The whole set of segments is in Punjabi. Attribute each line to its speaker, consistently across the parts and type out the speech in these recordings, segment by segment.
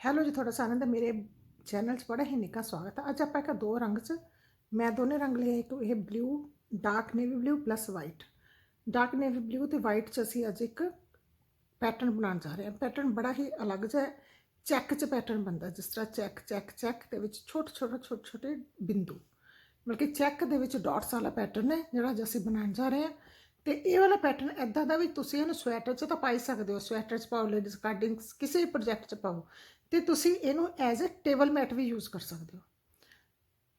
Speaker 1: ਹੈਲੋ ਜੀ, ਤੁਹਾਡਾ ਸਾਰਿਆਂ ਦਾ ਮੇਰੇ ਚੈਨਲ 'ਚ ਬੜਾ ਹੀ ਨਿੱਘਾ ਸਵਾਗਤ ਹੈ। ਅੱਜ ਆਪਾਂ ਇੱਕ ਦੋ ਰੰਗ 'ਚ, ਮੈਂ ਦੋਨੇ ਰੰਗ ਲਏ ਇੱਕ ਇਹ blue dark navy blue plus white dark navy blue ਤੇ ਵਾਈਟ 'ਚ ਅਸੀਂ ਅੱਜ ਇੱਕ ਪੈਟਰਨ ਬਣਾਉਣ ਜਾ ਰਹੇ ਹਾਂ। ਪੈਟਰਨ ਬੜਾ ਹੀ ਅਲੱਗ ਜਿਹਾ ਚੈੱਕ 'ਚ ਪੈਟਰਨ ਬਣਦਾ ਜਿਸ ਤਰ੍ਹਾਂ ਚੈੱਕ ਚੈੱਕ ਚੈੱਕ ਦੇ ਵਿੱਚ ਛੋਟੇ ਛੋਟੇ ਛੋਟੇ ਛੋਟੇ ਬਿੰਦੂ। ਮਤਲਬ ਕਿ ਚੈੱਕ ਦੇ ਵਿੱਚ ਡਾਟਸ ਵਾਲਾ ਪੈਟਰਨ ਹੈ, ਜਿਹੜਾ ਅੱਜ ਅਸੀਂ ਬਣਾਉਣ ਜਾ ਰਹੇ ਹਾਂ। ਤੇ ਇਹ ਵਾਲਾ ਪੈਟਰਨ ਐਦਾਂ ਦਾ ਵੀ ਤੁਸੀਂ ਇਹਨੂੰ ਸਵੈਟਰ 'ਚ ਤਾਂ ਪਾਈ ਸਕਦੇ ਹੋ। ਸਵੈਟਰ 'ਚ ਪਾਓ ਲੇਡੀਜ਼ ਕਾਰਡਿੰਗਸ ਕਿਸੇ ਵੀ ਪ੍ਰੋਜੈਕਟ 'ਚ ਪਾਓ। ਤੇ ਤੁਸੀਂ ਇਹਨੂੰ ਐਜ਼ ਅ ਟੇਬਲ ਮੈਟ ਵੀ ਯੂਜ਼ ਕਰ ਸਕਦੇ ਹੋ।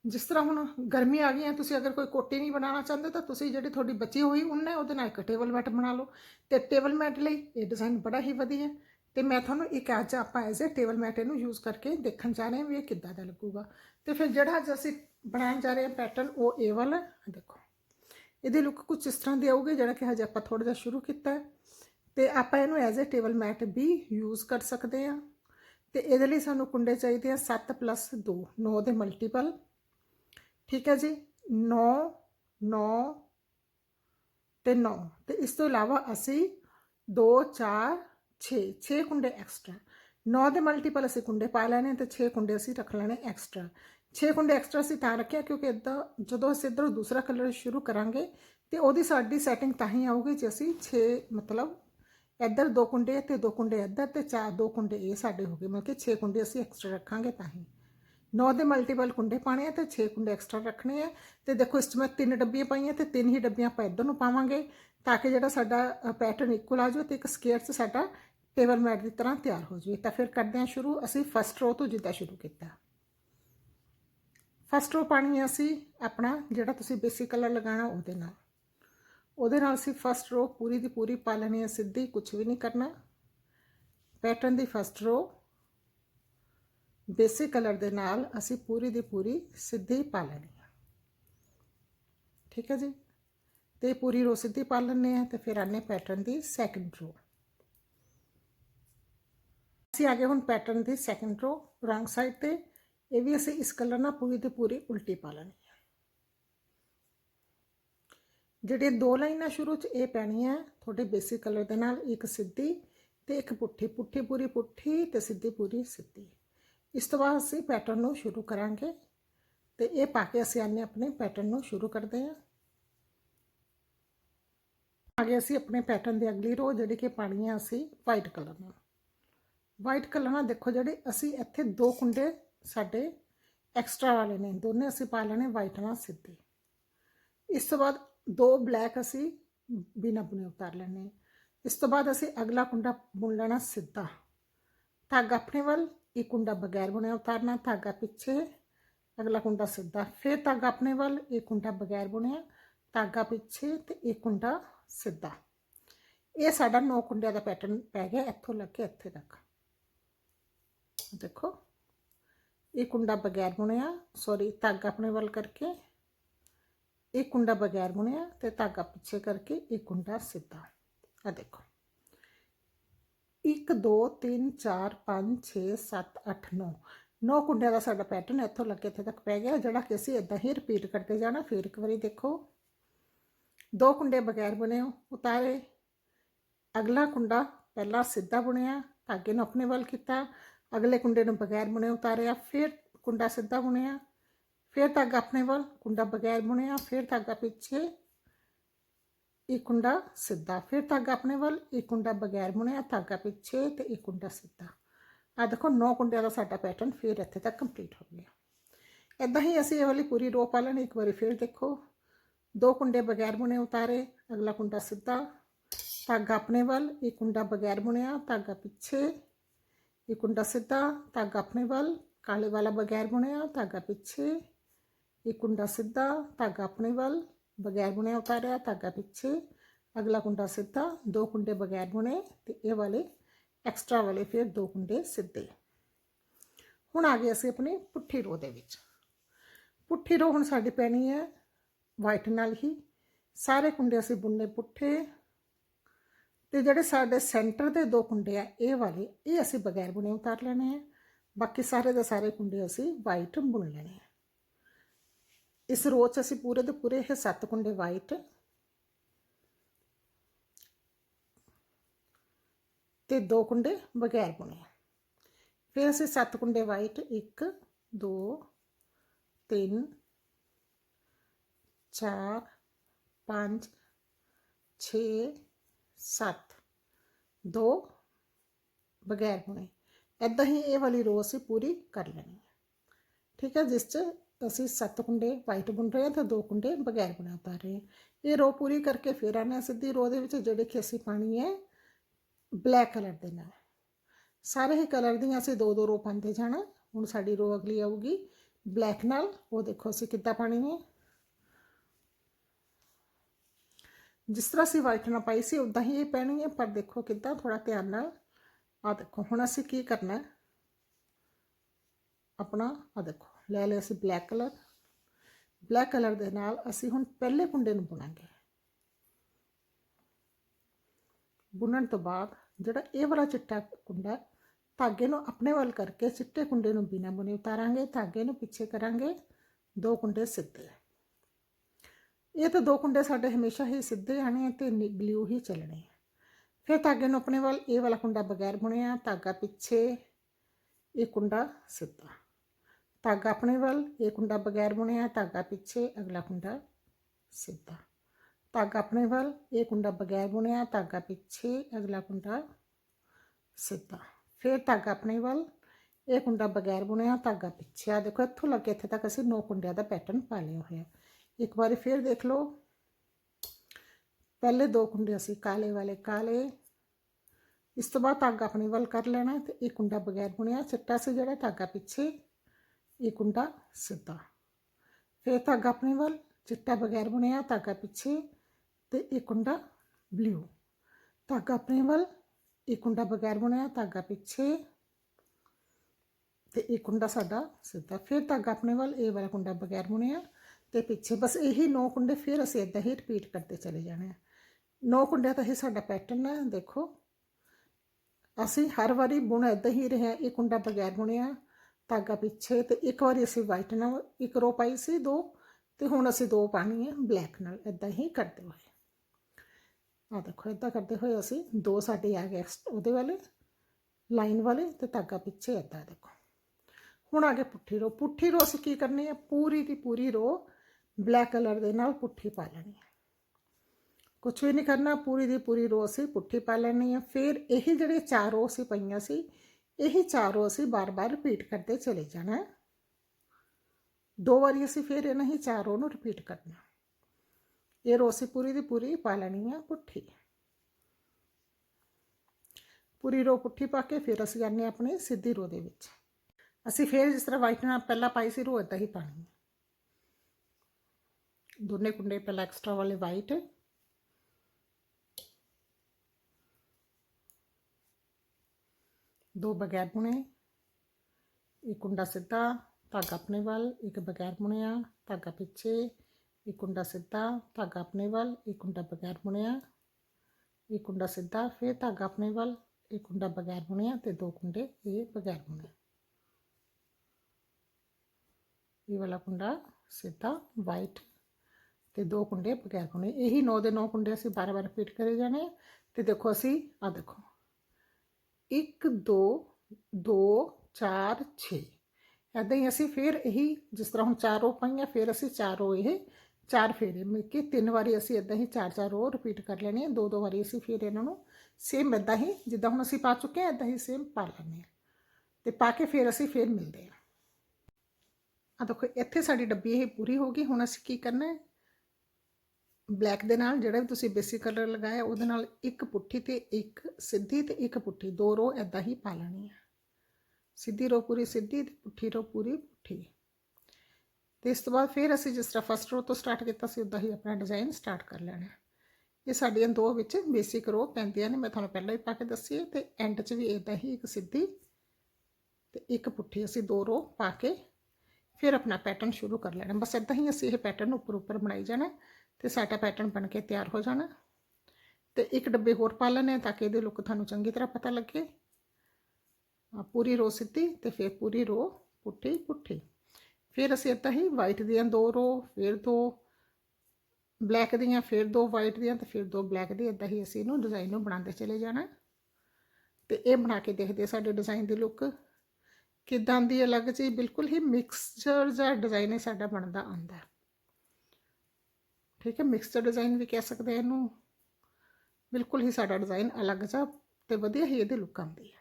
Speaker 1: ਜਿਸ ਤਰ੍ਹਾਂ ਹੁਣ ਗਰਮੀ ਆ ਗਈ ਹੈ, ਤੁਸੀਂ ਅਗਰ ਕੋਈ ਕੋਟੀ ਨਹੀਂ ਬਣਾਉਣਾ ਚਾਹੁੰਦੇ ਤਾਂ ਤੁਸੀਂ ਜਿਹੜੀ ਤੁਹਾਡੀ ਬਚੀ ਹੋਈ ਉਨ ਹੈ, ਉਹਦੇ ਨਾਲ ਇੱਕ ਟੇਬਲ ਮੈਟ ਬਣਾ ਲਓ। ਤੇ ਟੇਬਲ ਮੈਟ ਲਈ ਇਹ ਡਿਜ਼ਾਈਨ ਬੜਾ ਹੀ ਵਧੀਆ ਹੈ। ਤੇ ਮੈਂ ਤੁਹਾਨੂੰ ਇੱਕ ਅੱਜ ਆਪਾਂ ਐਜ਼ ਅ ਟੇਬਲ ਮੈਟ ਇਹਨੂੰ ਯੂਜ਼ ਕਰਕੇ ਦੇਖਣ ਜਾ ਰਹੇ ਹਾਂ ਵੀ ਇਹ ਕਿੱਦਾਂ ਦਾ ਲੱਗੂਗਾ। ਤੇ ਫਿਰ ਜਿਹੜਾ ਅੱਜ ਅਸੀਂ ਬਣਾਉਣ ਜਾ ਰਹੇ ਹਾਂ ਪੈਟਰਨ ਉਹ ਇਹ ਵਾਲਾ ਹੈ। ਦੇਖੋ। ਇਹਦੀ ਲੁੱਕ ਕੁਝ ਇਸ ਤਰ੍ਹਾਂ ਦੀ ਆਊਗੀ, ਜਿਹੜਾ ਕਿ ਹਜੇ ਆਪਾਂ ਥੋੜਾ ਜਿਹਾ ਸ਼ੁਰੂ ਕੀਤਾ ਹੈ। ਤੇ ਆਪਾਂ ਇਹਨੂੰ ਐਜ਼ ਅ ਟੇਬਲ ਮੈਟ ਵੀ ਯੂਜ਼ ਕਰ ਸਕਦੇ ਹਾਂ। ਤੇ ਇਹਦੇ ਲਈ ਸਾਨੂੰ ਕੁੰਡੇ ਚਾਹੀਦੇ ਆ 7 2 9 ਦੇ ਮਲਟੀਪਲ ਠੀਕ ਹੈ ਜੀ? 9 9 ਤੇ 9 ਤੇ ਇਸ ਤੋਂ ਇਲਾਵਾ ਅਸੀਂ 2 4 6 6 ਕੁੰਡੇ ਐਕਸਟਰਾ 9 ਦੇ ਮਲਟੀਪਲ ਅਸੀਂ ਕੁੰਡੇ ਪਾ ਲੈਣੇ ਤੇ 6 ਕੁੰਡੇ ਅਸੀਂ ਰੱਖ ਲੈਣੇ ਐਕਸਟਰਾ 6 ਕੁੰਡੇ ਐਕਸਟਰਾ ਅਸੀਂ ਤਾਂ ਰੱਖਿਆ ਕਿਉਂਕਿ ਇਦਾਂ ਜਦੋਂ ਅਸੀਂ ਇਧਰੋਂ ਦੂਸਰਾ ਕਲਰ ਸ਼ੁਰੂ ਕਰਾਂਗੇ ਤੇ ਉਹਦੀ ਸਾਡੀ ਸੈਟਿੰਗ ਤਾਂ ਹੀ ਆਊਗੀ ਜੇ ਅਸੀਂ 6 ਮਤਲਬ ਇੱਧਰ ਦੋ ਕੁੰਡੇ ਤੇ ਦੋ ਕੁੰਡੇ ਇੱਧਰ ਤੇ ਚਾਰ, ਦੋ ਕੁੰਡੇ ਇਹ ਸਾਡੇ ਹੋ ਗਏ, ਮਤਲਬ ਕਿ 6 ਕੁੰਡੇ ਅਸੀਂ ਐਕਸਟਰਾ ਰੱਖਾਂਗੇ ਤਾਂ ਹੀ। 9 ਦੇ ਮਲਟੀਪਲ ਕੁੰਡੇ ਪਾਣੇ ਆ ਤੇ 6 ਕੁੰਡੇ ਐਕਸਟਰਾ ਰੱਖਣੇ ਆ। ਤੇ ਦੇਖੋ, ਇਸ 'ਚ ਮੈਂ ਤਿੰਨ ਡੱਬੀਆਂ ਪਾਈਆਂ ਤੇ ਤਿੰਨ ਹੀ ਡੱਬੀਆਂ ਆਪਾਂ ਇੱਧਰ ਨੂੰ ਪਾਵਾਂਗੇ ਤਾਂ ਕਿ ਜਿਹੜਾ ਸਾਡਾ ਪੈਟਰਨ ਇਕੁਅਲ ਆ ਜਾਵੇ ਤੇ ਇੱਕ ਸਕੇਅਰ 'ਚ ਸਾਡਾ ਟੇਬਲ ਮੈਟ ਦੀ ਤਰ੍ਹਾਂ ਤਿਆਰ ਹੋ ਜਾਵੇ। ਤਾਂ ਫਿਰ ਕਰਦੇ ਹਾਂ ਸ਼ੁਰੂ, ਅਸੀਂ ਫਸਟ ਰੋ ਤੋਂ ਜਿੱਦਾਂ ਸ਼ੁਰੂ ਕੀਤਾ। ਫਸਟ ਰੋ ਪਾਣੀ ਹੈ ਅਸੀਂ ਆਪਣਾ ਜਿਹੜਾ ਤੁਸੀਂ ਬੇਸਿਕ ਕਲਰ ਲਗਾਉਣਾ ਉਹਦੇ ਨਾਲ। ਉਹਦੇ ਨਾਲ ਅਸੀਂ ਫਸਟ ਰੋ ਪੂਰੀ ਦੀ ਪੂਰੀ ਪਾ ਲੈਣੀ ਹੈ ਸਿੱਧੀ ਕੁਝ ਵੀ ਨਹੀਂ ਕਰਨਾ। ਪੈਟਰਨ ਦੀ ਫਸਟ ਰੋ ਬੇਸਿਕ ਕਲਰ ਦੇ ਨਾਲ ਅਸੀਂ ਪੂਰੀ ਦੀ ਪੂਰੀ ਸਿੱਧੀ ਪਾ ਲੈਣੀ ਹੈ। ਠੀਕ ਹੈ ਜੀ? ਤੇ ਪੂਰੀ ਰੋ ਸਿੱਧੀ ਪਾ ਲੈਣੇ ਆ ਤੇ ਫਿਰ ਆਨੇ ਪੈਟਰਨ ਦੀ ਸੈਕੰਡ ਰੋ ਅਸੀਂ ਆ ਗਏ ਹੁਣ ਪੈਟਰਨ ਦੀ ਸੈਕੰਡ ਰੋ ਰੰਗ ਸਾਈਡ ਤੇ। ਇਹ ਵੀ ਅਸੀਂ ਇਸ ਕਲਰ ਨਾਲ ਪੂਰੀ ਦੀ ਪੂਰੀ ਉਲਟੀ ਪਾ ਲੈਣੀ। ਹੈ ਦੋ ਲਾਈਨਾਂ ਸ਼ੁਰੂ ਚ ਇਹ ਪੈਣੀਆਂ, ਤੁਹਾਡੇ ਬੇਸਿਕ ਕਲਰ ਦੇ ਨਾਲ ਇੱਕ ਸਿੱਧੀ ਤੇ ਇੱਕ ਪੁੱਠੀ ਪੁੱਠੀ ਪੂਰੀ ਪੁੱਠੀ ਤੇ ਸਿੱਧੀ ਪੂਰੀ ਸਿੱਧੀ। ਇਸ ਤੋਂ ਬਾਅਦ ਅਸੀਂ ਪੈਟਰਨ ਨੂੰ ਸ਼ੁਰੂ ਕਰਾਂਗੇ ਤੇ ਇਹ ਪਾ ਕੇ ਅਸੀਂ ਆਨੇ ਆਪਣੇ ਪੈਟਰਨ ਨੂੰ ਸ਼ੁਰੂ ਕਰਦੇ ਹਾਂ। ਆਗੇ ਅਸੀਂ ਆਪਣੇ ਪੈਟਰਨ ਦੀ ਅਗਲੀ ਰੋ ਜਿਹੜੀ ਕਿ ਪਾਣੀ ਹੈ ਅਸੀਂ ਵਾਈਟ ਕਲਰ ਨਾਲ। ਵਾਈਟ ਕਲਰ ਨਾਲ ਦੇਖੋ ਜਿਹੜੇ ਅਸੀਂ ਇੱਥੇ ਦੋ ਕੁੰਡੇ ਸਾਡੇ ਐਕਸਟਰਾ ਵਾਲੇ ਨੇ, ਦੋਨੇ ਅਸੀਂ ਪਾ ਲੈਣੇ ਵਾਈਟ ਨਾਲ ਸਿੱਧੇ। ਇਸ ਤੋਂ ਬਾਅਦ ਦੋ ਬਲੈਕ ਅਸੀਂ ਬਿਨਾਂ ਬੁਣੇ ਉਤਾਰ ਲੈਣੇ ਇਸ ਤੋਂ ਬਾਅਦ ਅਸੀਂ ਅਗਲਾ ਕੁੰਡਾ ਬੁਣ ਲੈਣਾ ਸਿੱਧਾ ਧਾਗਾ ਆਪਣੇ ਵੱਲ ਇੱਕ ਕੁੰਡਾ ਬਗੈਰ ਬੁਣਿਆ ਉਤਾਰਨਾ ਧਾਗਾ ਪਿੱਛੇ ਅਗਲਾ ਕੁੰਡਾ ਸਿੱਧਾ ਫਿਰ ਧਾਗਾ ਆਪਣੇ ਵੱਲ ਇੱਕ ਕੁੰਡਾ ਬਗੈਰ ਬੁਣਿਆ ਧਾਗਾ ਪਿੱਛੇ ਤੇ ਇੱਕ ਕੁੰਡਾ ਸਿੱਧਾ ਇਹ ਸਾਡਾ ਨੌ ਕੁੰਡਿਆਂ ਦਾ ਪੈਟਰਨ ਪੈ ਗਿਆ ਇੱਥੋਂ ਲੱਗ ਕੇ ਇੱਥੇ ਤੱਕ ਦੇਖੋ ਇਹ ਕੁੰਡਾ ਬਗੈਰ ਬੁਣਿਆ ਸੌਰੀ ਧਾਗਾ ਆਪਣੇ ਵੱਲ ਕਰਕੇ ਇੱਕ ਕੁੰਡਾ ਬਗੈਰ ਬੁਣਿਆ ਤੇ ਧਾਗਾ ਪਿੱਛੇ ਕਰਕੇ ਇੱਕ ਕੁੰਡਾ ਸਿੱਧਾ। ਆ ਦੇਖੋ। 1 2 3 4 5 6 7 8 9 9 ਕੁੰਡਿਆਂ ਦਾ ਸਾਡਾ ਪੈਟਰਨ ਇੱਥੋਂ ਲੱਗੇ, ਇੱਥੇ ਤੱਕ ਪੈ ਗਿਆ, ਜਿਹੜਾ ਕਿ ਅਸੀਂ ਇਦਾਂ ਹੀ ਰਿਪੀਟ ਕਰਦੇ ਜਾਣਾ, ਫਿਰ ਇੱਕ ਵਾਰੀ ਦੇਖੋ। ਦੋ ਕੁੰਡੇ ਬਗੈਰ ਬੁਣੇ ਉਤਾਰੇ। ਅਗਲਾ ਕੁੰਡਾ ਪਹਿਲਾਂ ਸਿੱਧਾ ਬੁਣਿਆ, ਧਾਗੇ ਨੂੰ ਆਪਣੇ ਵੱਲ ਕੀਤਾ। ਅਗਲੇ ਕੁੰਡੇ ਨੂੰ ਬਗੈਰ ਬੁਣੇ, ਉਤਾਰਿਆ, ਫਿਰ ਕੁੰਡਾ ਸਿੱਧਾ ਬੁਣਿਆ। ਫਿਰ ਧਾਗਾ ਆਪਣੇ ਵੱਲ ਕੁੰਡਾ ਬਗੈਰ ਬੁਣਿਆ ਫਿਰ ਧਾਗਾ ਪਿੱਛੇ ਇੱਕ ਕੁੰਡਾ ਸਿੱਧਾ ਫਿਰ ਧਾਗਾ ਆਪਣੇ ਵੱਲ ਇੱਕ ਕੁੰਡਾ ਬਗੈਰ ਬੁਣਿਆ ਧਾਗਾ ਪਿੱਛੇ ਤੇ ਇੱਕ ਕੁੰਡਾ ਸਿੱਧਾ ਆ ਦੇਖੋ 9 ਕੁੰਡਿਆਂ ਦਾ ਸਾਡਾ ਪੈਟਰਨ ਫਿਰ ਇੱਥੇ ਤੱਕ ਕੰਪਲੀਟ ਹੋ ਗਿਆ ਇਦਾਂ ਹੀ ਅਸੀਂ ਇਹ ਵਾਲੀ ਪੂਰੀ ਰੋ ਪਾ ਲੈਣੀ ਇੱਕ ਵਾਰੀ ਫਿਰ ਦੇਖੋ ਦੋ ਕੁੰਡੇ ਬਗੈਰ ਬੁਣੇ ਉਤਾਰੇ ਅਗਲਾ ਕੁੰਡਾ ਸਿੱਧਾ ਧਾਗਾ ਆਪਣੇ ਵੱਲ ਇੱਕ ਕੁੰਡਾ ਬਗੈਰ ਬੁਣਿਆ ਧਾਗਾ ਪਿੱਛੇ ਇੱਕ ਕੁੰਡਾ ਸਿੱਧਾ ਧਾਗਾ ਆਪਣੇ ਵੱਲ ਕਾਲੇ ਵਾਲਾ ਬਗੈਰ ਬੁਣਿਆ ਧਾਗਾ ਪਿੱਛੇ ਇੱਕ ਕੁੰਡਾ ਸਿੱਧਾ, ਧਾਗਾ ਆਪਣੇ ਵੱਲ, ਬਗੈਰ ਬੁਣਿਆ ਉਤਾਰਿਆ, ਧਾਗਾ ਪਿੱਛੇ। ਅਗਲਾ ਕੁੰਡਾ ਸਿੱਧਾ, ਦੋ ਕੁੰਡੇ ਬਗੈਰ ਬੁਣੇ ਤੇ ਇਹ ਵਾਲੇ ਐਕਸਟਰਾ ਵਾਲੇ ਫਿਰ ਦੋ ਕੁੰਡੇ ਸਿੱਧੇ। ਹੁਣ ਆ ਗਏ ਅਸੀਂ ਆਪਣੀ ਪੁੱਠੀ ਰੋ ਦੇ ਵਿੱਚ। ਪੁੱਠੀ ਰੋ ਹੁਣ ਸਾਡੀ ਪੈਣੀ ਹੈ ਵਾਈਟ ਨਾਲ ਹੀ। ਸਾਰੇ ਕੁੰਡੇ ਅਸੀਂ ਬੁਣਨੇ ਪੁੱਠੇ। ਤੇ ਜਿਹੜੇ ਸਾਡੇ ਸੈਂਟਰ ਦੇ ਦੋ ਕੁੰਡੇ ਆ, ਇਹ ਵਾਲੇ, ਇਹ ਅਸੀਂ ਬਗੈਰ ਬੁਣੇ ਉਤਾਰ ਲੈਣੇ ਆ। ਬਾਕੀ ਸਾਰੇ ਦੇ ਸਾਰੇ ਕੁੰਡੇ ਅਸੀਂ ਵਾਈਟ ਬੁਣ ਲੈਣੇ ਆ। ਇਸ ਰੋ 'ਚ ਅਸੀਂ ਪੂਰੇ ਦੇ ਪੂਰੇ ਇਹ ਸੱਤ ਕੁੰਡੇ ਵਾਈਟ ਤੇ ਦੋ ਕੁੰਡੇ ਬਗੈਰ ਬੁਣੇ ਫਿਰ ਅਸੀਂ ਸੱਤ ਕੁੰਡੇ ਵਾਈਟ 1 2 3 4 5 6 7 ਦੋ ਬਗੈਰ ਬੁਣੇ। ਐਦਾਂ ਹੀ ਇਹ ਵਾਲੀ ਰੋ ਅਸੀਂ ਪੂਰੀ ਕਰ ਲੈਣੀ ਹੈ ਠੀਕ ਹੈ ਜਿਸ 'ਚ ਅਸੀਂ ਸੱਤ ਕੁੰਡੇ ਵਾਈਟ ਬੁਣ ਰਹੇ ਹਾਂ ਤੇ ਦੋ ਕੁੰਡੇ ਬਗੈਰ ਬਣਾ ਉਤਾਰ ਰਹੇ ਹਾਂ। ਇਹ ਰੋ ਪੂਰੀ ਕਰਕੇ ਫਿਰ ਆਨੇ ਹਾਂ, ਸਿੱਧੀ ਰੋ ਦੇ ਵਿੱਚ ਜਿਹੜੇ ਕਿ ਅਸੀਂ ਪਾਣੀ ਹੈ ਬਲੈਕ ਕਲਰ ਦੇ ਨਾਲ। ਸਾਰੇ ਹੀ ਕਲਰ ਦੀਆਂ ਅਸੀਂ ਦੋ ਦੋ ਰੋ ਪਾਉਂਦੇ ਜਾਣਾ, ਹੁਣ ਸਾਡੀ ਰੋ ਅਗਲੀ ਆਊਗੀ ਬਲੈਕ ਨਾਲ। ਉਹ ਦੇਖੋ ਅਸੀਂ ਕਿੱਦਾਂ ਪਾਣੀ ਹੈ। ਜਿਸ ਤਰ੍ਹਾਂ ਅਸੀਂ ਵਾਈਟ ਨਾਲ ਪਾਈ ਸੀ ਉਦਾਂ ਹੀ ਇਹ ਪੈਣੀ ਹੈ, ਪਰ ਦੇਖੋ ਕਿੱਦਾਂ ਥੋੜਾ ਧਿਆਨ ਨਾਲ। ਆ ਦੇਖੋ, ਹੁਣ ਅਸੀਂ ਕੀ ਕਰਨਾ ਆਪਣਾ ਆ ਦੇਖੋ। ਲੈ ਲਿਆ ਅਸੀਂ ਬਲੈਕ ਕਲਰ ਬਲੈਕ ਕਲਰ ਦੇ ਨਾਲ ਅਸੀਂ ਹੁਣ ਪਹਿਲੇ ਕੁੰਡੇ ਨੂੰ ਬੁਣਾਂਗੇ। ਬੁਣਨ ਤੋਂ ਬਾਅਦ ਜਿਹੜਾ ਇਹ ਵਾਲਾ ਚਿੱਟਾ ਕੁੰਡਾ ਧਾਗੇ ਨੂੰ ਆਪਣੇ ਵੱਲ ਕਰਕੇ ਚਿੱਟੇ ਕੁੰਡੇ ਨੂੰ ਬਿਨਾਂ ਬੁਣੇ ਉਤਾਰਾਂਗੇ, ਧਾਗੇ ਨੂੰ ਪਿੱਛੇ ਕਰਾਂਗੇ, ਦੋ ਕੁੰਡੇ ਸਿੱਧੇ। ਇਹ ਤਾਂ ਦੋ ਕੁੰਡੇ ਸਾਡੇ ਹਮੇਸ਼ਾ ਹੀ ਸਿੱਧੇ ਆਣੇ ਆ ਤੇ ਬਲੂ ਹੀ ਚੱਲਣੇ ਫਿਰ ਧਾਗੇ ਨੂੰ ਆਪਣੇ ਵੱਲ ਇਹ ਵਾਲਾ ਕੁੰਡਾ ਬਗੈਰ ਬੁਣਿਆ, ਧਾਗਾ ਪਿੱਛੇ ਇਹ ਕੁੰਡਾ ਸਿੱਧਾ। ਧਾਗਾ ਆਪਣੇ ਵੱਲ, ਇਹ ਕੁੰਡਾ ਬਗੈਰ ਬੁਣਿਆ, ਧਾਗਾ ਪਿੱਛੇ, ਅਗਲਾ ਕੁੰਡਾ ਸਿੱਧਾ। ਧਾਗਾ ਆਪਣੇ ਵੱਲ, ਇਹ ਕੁੰਡਾ ਬਗੈਰ ਬੁਣਿਆ, ਧਾਗਾ ਪਿੱਛੇ, ਅਗਲਾ ਕੁੰਡਾ ਸਿੱਧਾ। ਫਿਰ ਧਾਗਾ ਆਪਣੇ ਵੱਲ, ਇਹ ਕੁੰਡਾ ਬਗੈਰ ਬੁਣਿਆ, ਧਾਗਾ ਪਿੱਛੇ। ਆ ਦੇਖੋ, ਇੱਥੋਂ ਲੱਗੇ ਇੱਥੇ ਤੱਕ ਅਸੀਂ ਨੌ ਕੁੰਡਿਆਂ ਦਾ ਪੈਟਰਨ ਪਾ ਲਿਆ ਹੋਇਆ। ਇੱਕ ਵਾਰੀ ਫਿਰ ਦੇਖ ਲਓ। ਪਹਿਲੇ ਦੋ ਕੁੰਡੇ ਅਸੀਂ ਕਾਲੇ ਵਾਲੇ ਕਾਲੇ। ਇਸ ਤੋਂ ਬਾਅਦ ਧਾਗਾ ਆਪਣੇ ਵੱਲ ਕਰ ਲੈਣਾ ਤੇ ਇਹ ਕੁੰਡਾ ਬਗੈਰ ਬੁਣਿਆ ਚਿੱਟਾ ਸੀ ਜਿਹੜਾ ਧਾਗਾ ਪਿੱਛੇ। ਇਹ ਕੁੰਡਾ ਸਿੱਧਾ ਫਿਰ ਧਾਗਾ ਆਪਣੇ ਵੱਲ ਚਿੱਟਾ ਬਗੈਰ ਬੁਣਿਆ ਧਾਗਾ ਪਿੱਛੇ ਤੇ ਇਹ ਕੁੰਡਾ ਬਲੂ ਧਾਗਾ ਆਪਣੇ ਵੱਲ ਇਹ ਕੁੰਡਾ ਬਗੈਰ ਬੁਣਿਆ ਧਾਗਾ ਪਿੱਛੇ ਤੇ ਇਹ ਕੁੰਡਾ ਸਾਡਾ ਸਿੱਧਾ ਫਿਰ ਧਾਗਾ ਆਪਣੇ ਵੱਲ ਇਹ ਵਾਲਾ ਕੁੰਡਾ ਬਗੈਰ ਬੁਣਿਆ ਤੇ ਪਿੱਛੇ ਬਸ ਇਹੀ ਨੌ ਕੁੰਡੇ ਫਿਰ ਅਸੀਂ ਇਦਾਂ ਹੀ ਰਿਪੀਟ ਕਰਦੇ ਚਲੇ ਜਾਣੇ ਆ ਨੌ ਕੁੰਡਿਆਂ ਦਾ ਹੀ ਸਾਡਾ ਪੈਟਰਨ ਹੈ ਦੇਖੋ ਅਸੀਂ ਹਰ ਵਾਰੀ ਬੁਣ ਇਦਾਂ ਹੀ ਰਿਹਾ ਇਹ ਕੁੰਡਾ ਬਗੈਰ ਬੁਣਿਆ ਧਾਗਾ ਪਿੱਛੇ ਤੇ ਇੱਕ ਵਾਰੀ ਅਸੀਂ ਵਾਈਟ ਨਾਲ ਇੱਕ ਰੋ ਪਾਈ ਸੀ ਦੋ, ਤੇ ਹੁਣ ਅਸੀਂ ਦੋ ਪਾਣੀ ਹੈ ਬਲੈਕ ਨਾਲ ਇਦਾਂ ਹੀ ਕਰਦੇ ਹੋਏ। ਆ ਦੇਖੋ ਇਦਾਂ ਕਰਦੇ ਹੋਏ ਅਸੀਂ ਦੋ ਸਾਡੇ ਆ ਗਏ ਉਹਦੇ ਵਾਲੇ ਲਾਈਨ ਵਾਲੇ ਤੇ ਧਾਗਾ ਪਿੱਛੇ ਇਦਾਂ ਦੇਖੋ। ਹੁਣ ਆ ਗਏ ਪੁੱਠੀ ਰੋ ਪੁੱਠੀ ਰੋ ਅਸੀਂ ਕੀ ਕਰਨੀ ਹੈ ਪੂਰੀ ਦੀ ਪੂਰੀ ਰੋ ਬਲੈਕ ਕਲਰ ਦੇ ਨਾਲ ਪੁੱਠੀ ਪਾ ਲੈਣੀ ਹੈ ਕੁਝ ਵੀ ਨਹੀਂ ਕਰਨਾ, ਪੂਰੀ ਦੀ ਪੂਰੀ ਰੋ ਅਸੀਂ ਪੁੱਠੀ ਪਾ ਲੈਣੀ ਹੈ ਫਿਰ ਇਹ ਜਿਹੜੇ ਚਾਰ ਰੋ ਅਸੀਂ ਪਈਆਂ ਸੀ ਇਹੀ ਚਾਰ ਰੋ ਅਸੀਂ ਬਾਰ-ਬਾਰ ਰਿਪੀਟ ਕਰਦੇ ਚਲੇ ਜਾਣਾ। ਦੋ ਵਾਰੀ ਅਸੀਂ ਫਿਰ ਇਹਨਾਂ ਹੀ ਚਾਰ ਰੋ ਨੂੰ ਰਿਪੀਟ ਕਰਨਾ। ਇਹ ਰੋ ਅਸੀਂ ਪੂਰੀ ਦੀ ਪੂਰੀ ਪਾ ਲੈਣੀ ਆ ਪੁੱਠੀ। ਪੂਰੀ ਰੋ ਪੁੱਠੀ ਪਾ ਕੇ ਫਿਰ ਅਸੀਂ ਜਾਂਦੇ ਹਾਂ ਆਪਣੀ ਸਿੱਧੀ ਰੋ ਦੇ ਵਿੱਚ। ਅਸੀਂ ਫਿਰ ਜਿਸ ਤਰ੍ਹਾਂ ਵਾਈਟ ਨਾਲ ਪਹਿਲਾਂ ਪਾਈ ਸੀ ਰੋ ਇਦਾਂ ਹੀ ਪਾਣੀ ਹੈ ਦੋਨੇ ਕੁੰਡੇ ਪਹਿਲਾਂ ਐਕਸਟਰਾ ਵਾਲੇ ਵਾਈਟ ਦੋ ਬਗੈਰ ਬੁਣੇ। ਇੱਕ ਕੁੰਡਾ ਸਿੱਧਾ, ਧਾਗਾ ਆਪਣੇ ਵੱਲ, ਇੱਕ ਬਗੈਰ ਬੁਣਿਆ, ਧਾਗਾ ਪਿੱਛੇ। ਇੱਕ ਕੁੰਡਾ ਸਿੱਧਾ, ਧਾਗਾ ਆਪਣੇ ਵੱਲ, ਇੱਕ ਕੁੰਡਾ ਬਗੈਰ ਬੁਣਿਆ। ਇੱਕ ਕੁੰਡਾ ਸਿੱਧਾ, ਫਿਰ ਧਾਗਾ ਆਪਣੇ ਵੱਲ, ਇੱਕ ਕੁੰਡਾ ਬਗੈਰ ਬੁਣਿਆ ਤੇ ਦੋ ਕੁੰਡੇ ਇਹ ਬਗੈਰ ਬੁਣੇ। ਇਹ ਵਾਲਾ ਕੁੰਡਾ ਸਿੱਧਾ ਵਾਈਟ ਤੇ ਦੋ ਕੁੰਡੇ ਬਗੈਰ ਬੁਣੇ। ਇਹੀ 9 ਦੇ 9 ਕੁੰਡੇ ਅਸੀਂ ਬਾਰ-ਬਾਰ ਰਿਪੀਟ ਕਰੇ ਜਾਣੇ। ਆ। ਤੇ ਦੇਖੋ ਅਸੀਂ ਆ ਦੇਖੋ। 1 2 2 4 6 ਐਦਾਂ ਹੀ ਅਸੀਂ ਫਿਰ ਇਹੀ ਜਿਸ ਤਰ੍ਹਾਂ ਹੁਣ ਚਾਰ ਰੋ ਪਾਈਆਂ, ਫਿਰ ਅਸੀਂ ਚਾਰ ਰੋ ਇਹ ਚਾਰ ਫੇਰੇ ਮਿਲ ਕੇ ਤਿੰਨ ਵਾਰੀ ਅਸੀਂ ਇਦਾਂ ਹੀ ਚਾਰ ਚਾਰ ਰੋ ਰਿਪੀਟ ਕਰ ਲੈਣੇ ਆ। ਦੋ ਦੋ ਵਾਰੀ ਅਸੀਂ ਫਿਰ ਇਹਨਾਂ ਨੂੰ ਸੇਮ ਇਦਾਂ ਹੀ ਜਿੱਦਾਂ ਹੁਣ ਅਸੀਂ ਪਾ ਚੁੱਕੇ ਹਾਂ ਇਦਾਂ ਹੀ ਸੇਮ ਪਾ ਲੈਣੇ ਆ ਤੇ ਪਾ ਕੇ ਫਿਰ ਅਸੀਂ ਫਿਰ ਮਿਲਦੇ ਆ ਆ ਦੇਖੋ, ਇੱਥੇ ਸਾਡੀ ਡੱਬੀ ਇਹ ਪੂਰੀ ਹੋ ਗਈ। ਹੁਣ ਅਸੀਂ ਕੀ ਕਰਨਾ ਹੈ? ਬਲੈਕ ਦੇ ਨਾਲ ਜਿਹੜਾ ਵੀ ਤੁਸੀਂ ਬੇਸਿਕ ਕਲਰ ਲਗਾਇਆ, ਉਹਦੇ ਨਾਲ ਇੱਕ ਪੁੱਠੀ ਤੇ ਇੱਕ ਸਿੱਧੀ ਤੇ ਇੱਕ ਪੁੱਠੀ, ਦੋ ਰੋ ਐਦਾਂ ਹੀ ਪਾ ਲੈਣੀ ਹੈ ਸਿੱਧੀ ਰੋ ਪੂਰੀ ਸਿੱਧੀ ਤੇ ਪੁੱਠੀ ਰੋ ਪੂਰੀ ਪੁੱਠੀ। ਤੇ ਇਸ ਤੋਂ ਬਾਅਦ ਫਿਰ ਅਸੀਂ ਜਿਸ ਤਰ੍ਹਾਂ ਫਸਟ ਰੋ ਤੋਂ ਸਟਾਰਟ ਕੀਤਾ ਸੀ ਉਦਾਂ ਹੀ ਆਪਣਾ ਡਿਜ਼ਾਈਨ ਸਟਾਰਟ ਕਰ ਲੈਣਾ। ਇਹ ਸਾਡੀਆਂ ਦੋ ਵਿੱਚ ਬੇਸਿਕ ਰੋ ਪੈਂਦੀਆਂ ਨੇ, ਮੈਂ ਤੁਹਾਨੂੰ ਪਹਿਲਾਂ ਹੀ ਪਾ ਕੇ ਦੱਸੀ ਹੈ, ਤੇ ਐਂਡ 'ਚ ਵੀ ਇਦਾਂ ਹੀ ਇੱਕ ਸਿੱਧੀ ਤੇ ਇੱਕ ਪੁੱਠੀ ਅਸੀਂ ਦੋ ਰੋ ਪਾ ਕੇ ਫਿਰ ਆਪਣਾ ਪੈਟਰਨ ਸ਼ੁਰੂ ਕਰ ਲੈਣਾ। ਬਸ ਇਦਾਂ ਹੀ ਅਸੀਂ ਇਹ ਪੈਟਰਨ ਉੱਪਰ ਉੱਪਰ ਬਣਾਈ ਜਾਣਾ। ਤੇ ਸਾਡਾ ਪੈਟਰਨ ਬਣ ਕੇ ਤਿਆਰ ਹੋ ਜਾਣਾ। ਤੇ ਇੱਕ ਡੱਬੇ ਹੋਰ ਪਾ ਲੈਣੇ ਤਾਂ ਕਿ ਇਹਦੇ ਲੁੱਕ ਤੁਹਾਨੂੰ ਚੰਗੀ ਤਰ੍ਹਾਂ ਪਤਾ ਲੱਗੇ। ਪੂਰੀ ਰੋ ਸਿੱਧੀ ਤੇ ਫਿਰ ਪੂਰੀ ਰੋ ਪੁੱਠੀ ਪੁੱਠੀ। ਫਿਰ ਅਸੀਂ ਇੱਦਾਂ ਹੀ ਵਾਈਟ ਦੀਆਂ ਦੋ ਰੋ ਫਿਰ ਦੋ ਬਲੈਕ ਦੀਆਂ, ਫਿਰ ਦੋ ਵਾਈਟ ਦੀਆਂ ਤੇ ਫਿਰ ਦੋ ਬਲੈਕ ਦੀ। ਇੱਦਾਂ ਹੀ ਅਸੀਂ ਇਹਨੂੰ ਡਿਜ਼ਾਈਨ ਨੂੰ ਬਣਾਉਂਦੇ ਚਲੇ ਜਾਣਾ। ਤੇ ਇਹ ਬਣਾ ਕੇ ਦੇਖਦੇ ਸਾਡੇ ਡਿਜ਼ਾਈਨ ਦੀ ਲੁੱਕ ਕਿਦਾਂ ਦੀ ਅਲੱਗ ਜੀ ਬਿਲਕੁਲ ਹੀ ਮਿਕਸਚਰ ਜਾਂ ਡਿਜ਼ਾਈਨ ਹੀ ਸਾਡਾ ਬਣਦਾ ਆਂਦਾ ਠੀਕ ਹੈ ਮਿਕਸਚਰ ਡਿਜ਼ਾਈਨ ਵੀ ਕਹਿ ਸਕਦੇ ਹਾਂ ਇਹਨੂੰ। ਬਿਲਕੁਲ ਹੀ ਸਾਡਾ ਡਿਜ਼ਾਈਨ ਅਲੱਗ ਜਿਹਾ ਤੇ ਵਧੀਆ ਹੀ ਇਹਦੇ ਲੁੱਕ ਆਉਂਦੀ ਹੈ।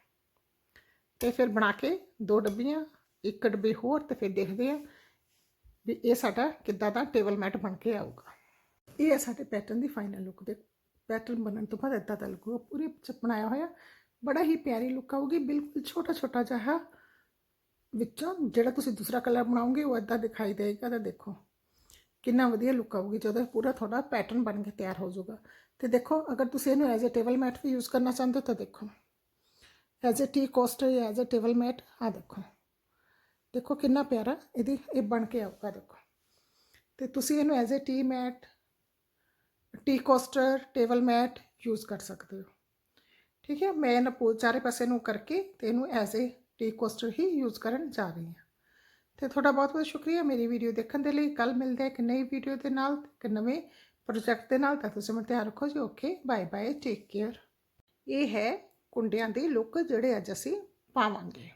Speaker 1: ਤੇ ਫਿਰ ਬਣਾ ਕੇ ਦੋ ਡੱਬੀਆਂ, ਇੱਕ ਡੱਬੀ ਹੋਰ ਤੇ ਫਿਰ ਦੇਖਦੇ ਆ ਵੀ ਇਹ ਸਾਡਾ ਕਿੱਦਾਂ ਦਾ ਟੇਬਲ ਮੈਟ ਬਣ ਕੇ ਆਊਗਾ। ਇਹ ਹੈ ਸਾਡੇ ਪੈਟਰਨ ਦੀ ਫਾਈਨਲ ਲੁੱਕ ਦੇ। ਪੈਟਰਨ ਬਣਨ ਤੋਂ ਬਾਅਦ ਇੱਦਾਂ ਦਾ ਲੱਗੂਗਾ, ਪੂਰੇ ਚ ਬਣਾਇਆ ਹੋਇਆ। ਬੜਾ ਹੀ ਪਿਆਰੀ ਲੁੱਕ ਆਊਗੀ, ਬਿਲਕੁਲ ਛੋਟਾ ਛੋਟਾ ਜਿਹਾ। ਵਿੱਚੋਂ ਜਿਹੜਾ ਤੁਸੀਂ ਦੂਸਰਾ ਕਲਰ ਬਣਾਉਂਗੇ ਉਹ ਇੱਦਾਂ ਦਿਖਾਈ ਦੇਗਾ ਤਾਂ ਦੇਖੋ। ਕਿੰਨਾ ਵਧੀਆ ਲੁੱਕ ਆਊਗੀ ਜਦੋਂ ਇਹ ਪੂਰਾ ਤੁਹਾਡਾ ਪੈਟਰਨ ਬਣ ਕੇ ਤਿਆਰ ਹੋ ਜਾਊਗਾ ਤੇ ਦੇਖੋ ਅਗਰ ਤੁਸੀਂ ਇਹਨੂੰ ਐਜ਼ ਅ ਟੇਬਲ ਮੈਟ ਵੀ ਯੂਜ਼ ਕਰਨਾ ਚਾਹੁੰਦੇ ਹੋ ਤਾਂ ਦੇਖੋ ਐਜ਼ ਅ ਟੀ ਕੋਸਟਰ ਜਾਂ ਐਜ਼ ਅ ਟੇਬਲ ਮੈਟ ਆ ਦੇਖੋ ਦੇਖੋ ਕਿੰਨਾ ਪਿਆਰਾ ਇਹਦੀ ਇਹ ਬਣ ਕੇ ਆਊਗਾ ਦੇਖੋ ਤੇ ਤੁਸੀਂ ਇਹਨੂੰ as a tea mat tea coaster table mat use ਕਰ ਸਕਦੇ ਹੋ ਠੀਕ ਹੈ ਮੈਂ ਇਹਨਾਂ ਪੋ ਚਾਰੇ ਪਾਸੇ ਨੂੰ ਕਰਕੇ ਤੇ ਇਹਨੂੰ ਐਜ਼ ਅ ਟੀ ਕੋਸਟਰ ਹੀ ਯੂਜ਼ ਕਰਨ ਜਾ ਰਹੀ ਹਾਂ ਤੇ ਤੁਹਾਡਾ ਬਹੁਤ ਬਹੁਤ ਸ਼ੁਕਰੀਆ ਮੇਰੀ ਵੀਡੀਓ ਦੇਖਣ ਦੇ ਲਈ। ਕੱਲ ਮਿਲਦੇ ਹਾਂ ਇੱਕ ਨਈ ਵੀਡੀਓ ਦੇ ਨਾਲ, ਇੱਕ ਨਵੇਂ ਪ੍ਰੋਜੈਕਟ ਦੇ ਨਾਲ। ਤਾਂ ਤੁਸੀਂ ਮੈਨੂੰ ਧਿਆਨ ਰੱਖੋ ਜੀ okay bye bye take care ਇਹ ਹੈ ਕੁੰਡਿਆਂ ਦੀ ਲੁੱਕ ਜਿਹੜੇ ਅੱਜ ਅਸੀਂ ਪਾਵਾਂਗੇ।